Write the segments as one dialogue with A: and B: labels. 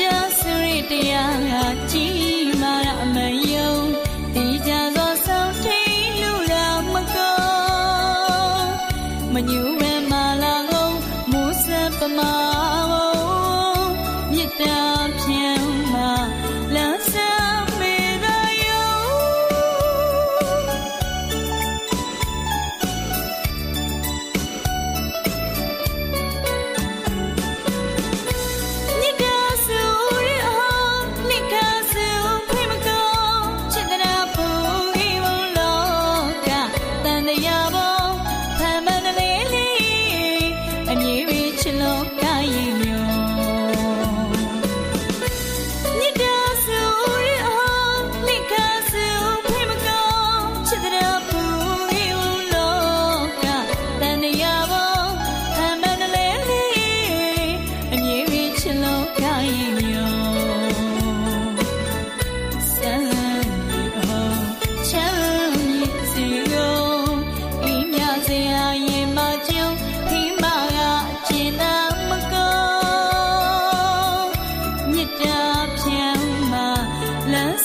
A: တောင်စရိတရားကကြည်မာရမယုံဒီကြသောဆောင်ထိန်လူလာမကောမညူဝဲမာလာကုန်မိုးဆက်ပမာ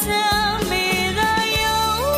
A: myself